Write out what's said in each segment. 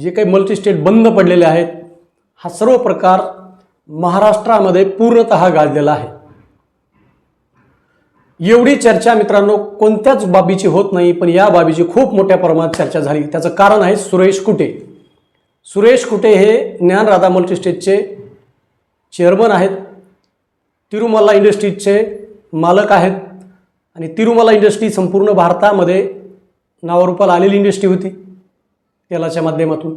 जे काही मल्टीस्टेट बंद पडलेले आहेत हा सर्व प्रकार महाराष्ट्रामध्ये पूर्णतः गाजलेला आहे. एवढी चर्चा मित्रांनो कोणत्याच बाबीची होत नाही पण या बाबीची खूप मोठ्या प्रमाणात चर्चा झाली. त्याचं कारण आहे सुरेश कुटे. सुरेश कुटे हे ज्ञानराधा मल्टीस्टेटचे चेअरमन आहेत. तिरुमला इंडस्ट्रीजचे मालक आहेत. आणि तिरुमला इंडस्ट्री संपूर्ण भारतामध्ये नावारूपाला आलेली इंडस्ट्री होती. तेलाच्या माध्यमातून.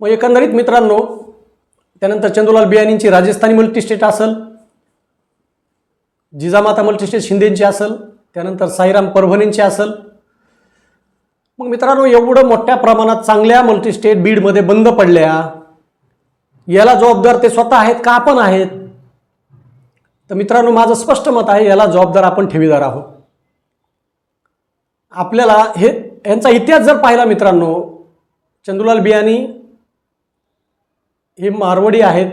मग एकंदरीत मित्रांनो त्यानंतर चंदूलाल बियाणींची राजस्थानी मल्टीस्टेट असेल जिजामाता मल्टीस्टेट शिंदेंची असेल त्यानंतर साईराम परभणींची असेल. मग मित्रांनो एवढं मोठ्या प्रमाणात चांगल्या मल्टीस्टेट बीडमध्ये बंद पडल्या. याला जबाबदार ते स्वतः आहेत का आपण आहेत? तर मित्रांनो माझं स्पष्ट मत आहे याला जबाबदार आपण ठेवीदार आहोत. आपल्याला हे यांचा इतिहास जर पाहिला मित्रांनो चंदुलाल बियाणी हे मारवडी आहेत.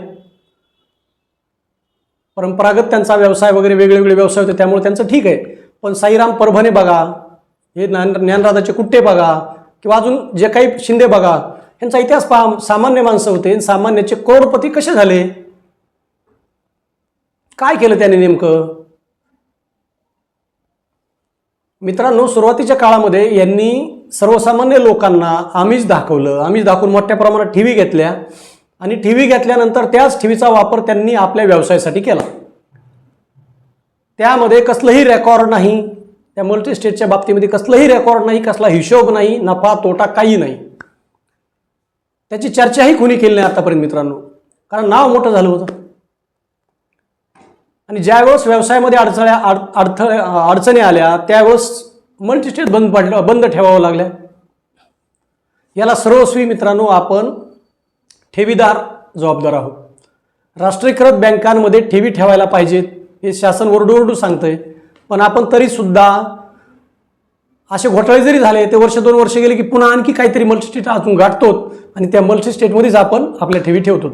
परंपरागत त्यांचा व्यवसाय वगैरे वेगवेगळे व्यवसाय होते त्यामुळे त्यांचं ठीक आहे. पण साईराम परभणे बघा हे ज्ञान ज्ञानराजाचे कुट्टे बघा किंवा अजून जे काही शिंदे बघा यांचा इतिहास पहा सामान्य माणसं होते सामान्याचे करोडपती कसे झाले? काय केलं त्याने नेमकं? मित्रांनो सुरुवातीच्या काळामध्ये यांनी सर्वसामान्य लोकांना आमिष दाखवलं. आमिष दाखवून मोठ्या प्रमाणात टी व्ही घेतल्या. आणि टी व्ही घेतल्यानंतर त्याच टी व्हीचा वापर त्यांनी आपल्या व्यवसायासाठी केला. त्यामध्ये कसलंही रेकॉर्ड नाही. त्या मल्टी स्टेटच्या बाबतीमध्ये कसलंही रेकॉर्ड नाही कसला हिशोब नाही नफा तोटा काही नाही. त्याची चर्चाही कुणी केली नाही आतापर्यंत मित्रांनो. कारण नाव मोठं झालं होतं. आणि ज्यावेळेस व्यवसायामध्ये अडचण्या अड अडथळे अडचणी आल्या त्यावेळेस मल्टीस्टेट बंद पडलं बंद ठेवावं लागल्या याला सर्वस्वी मित्रांनो आपण ठेवीदार जबाबदार आहोत. राष्ट्रीयकृत बँकांमध्ये ठेवी ठेवायला पाहिजेत. हे शासन ओरडू सांगतंय. पण आपण तरीसुद्धा असे घोटाळे जरी झाले ते वर्ष दोन वर्ष गेले की पुन्हा आणखी काहीतरी मल्टीस्टेट अजून गाठतो आणि त्या मल्टीस्टेटमध्येच आपण आपल्या ठेवी ठेवतो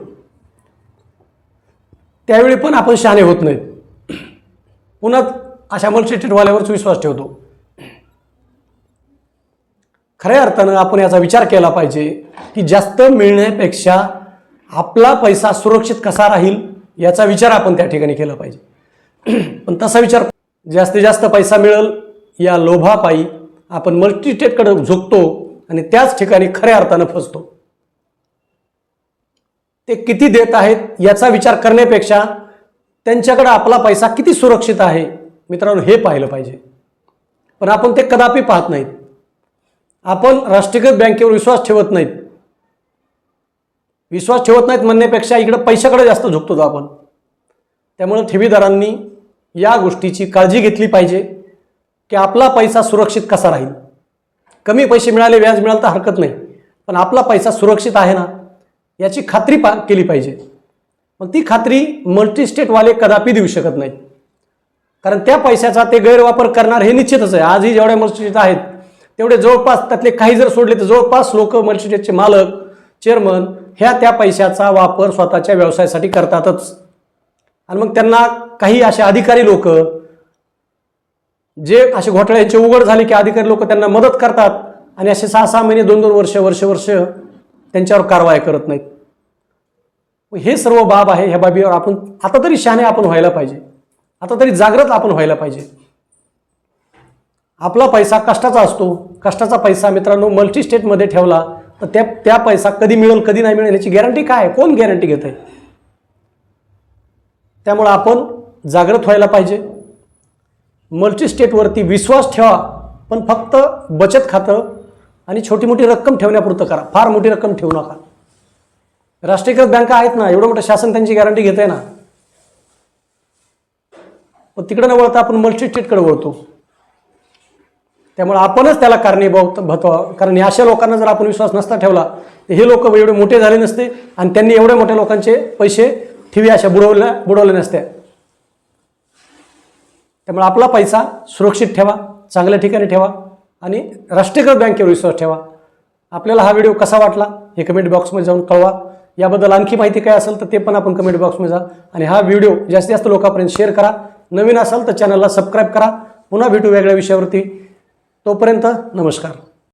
त्यावेळी पण आपण शहाणे होत नाहीत. पुन्हा अशा मल्टीस्टेटवाल्यावरच विश्वास ठेवतो. खऱ्या अर्थानं आपण याचा विचार केला पाहिजे की जास्त मिळण्यापेक्षा आपला पैसा सुरक्षित कसा राहील याचा विचार आपण त्या ठिकाणी केला पाहिजे. पण तसा विचार जास्तीत जास्त पैसा मिळेल या लोभापायी आपण मल्टीस्टेटकडे झुकतो आणि त्याच ठिकाणी खऱ्या अर्थानं फसतो. ते किती देत आहेत याचा विचार करण्यापेक्षा त्यांच्याकडे आपला पैसा किती सुरक्षित आहे? मित्रांनो हे पाहिलं पाहिजे. पण आपण ते कदापि पाहत नाहीत. आपण राष्ट्रीयकृत बँकेवर विश्वास ठेवत नाहीत. विश्वास ठेवत नाहीत म्हणण्यापेक्षा इकडं पैशाकडे जास्त झुकतो आपण. त्यामुळे ठेवीदारांनी या गोष्टीची काळजी घेतली पाहिजे की आपला पैसा सुरक्षित कसा राहील. कमी पैसे मिळाले व्याज मिळालं तर हरकत नाही. पण आपला पैसा सुरक्षित आहे ना? याची खात्री पा केली पाहिजे. मग ती खात्री मल्टीस्टेटवाले कदापि देऊ शकत नाहीत. कारण त्या पैशाचा ते गैरवापर करणार हे निश्चितच आहे. आजही जेवढ्या मल्टीस्टेट आहेत तेवढे जवळपास त्यातले काही जर सोडले तर जवळपास लोक मल्टीस्टेटचे मालक चेअरमन ह्या त्या पैशाचा वापर स्वतःच्या व्यवसायासाठी करतातच. आणि मग त्यांना काही असे अधिकारी लोक जे असे घोटाळ्यांचे उघड झाले की अधिकारी लोक त्यांना मदत करतात. आणि असे सहा सहा महिने दोन दोन वर्ष वर्ष वर्ष त्यांच्यावर कारवाई करत नाहीत. हे सर्व बाब आहे ह्या बाबीवर आपण आता तरी शहाणे आपण व्हायला पाहिजे. आता तरी जागृत आपण व्हायला पाहिजे. आपला पैसा कष्टाचा असतो. कष्टाचा पैसा मित्रांनो मल्टी स्टेटमध्ये ठेवला तर त्या त्या पैसा कधी मिळेल कधी नाही मिळेल याची गॅरंटी काय आहे? कोण गॅरंटी घेत आहे त्यामुळं आपण जागृत व्हायला पाहिजे. मल्टी स्टेटवरती विश्वास ठेवा पण फक्त बचत खातं आणि छोटी मोठी रक्कम ठेवण्यापुरतं करा. फार मोठी रक्कम ठेवू नका. राष्ट्रीयकृत बँका आहेत ना एवढं मोठं शासन त्यांची गॅरंटी घेत आहे ना. पण तिकडं न वळता आपण मल्टी स्टेटकडे वळतो. त्यामुळे आपणच त्याला कारणीभूत भतो कारण अशा लोकांना जर आपण विश्वास नसता ठेवला तर हे लोक एवढे मोठे झाले नसते आणि त्यांनी एवढ्या मोठ्या लोकांचे पैसे ठेवी अशा बुडवल्या बुडवले नसत्या. त्यामुळे आपला पैसा सुरक्षित ठेवा चांगल्या ठिकाणी ठेवा. आणि राष्ट्रीयकृत बँकेवर विश्वास ठेवा. आपल्याला हा व्हिडिओ कसा वाटला हे कमेंट बॉक्समध्ये जाऊन कळवा. याबद्दल आणखी माहिती काय असेल तर ते पण आपण कमेंट बॉक्समध्ये जा. आणि हा व्हिडिओ जास्तीत जास्त लोकांपर्यंत शेअर करा. नवीन असाल तर चॅनलला सबस्क्राईब करा. पुन्हा भेटू वेगळ्या विषयावरती. तोपर्यंत नमस्कार.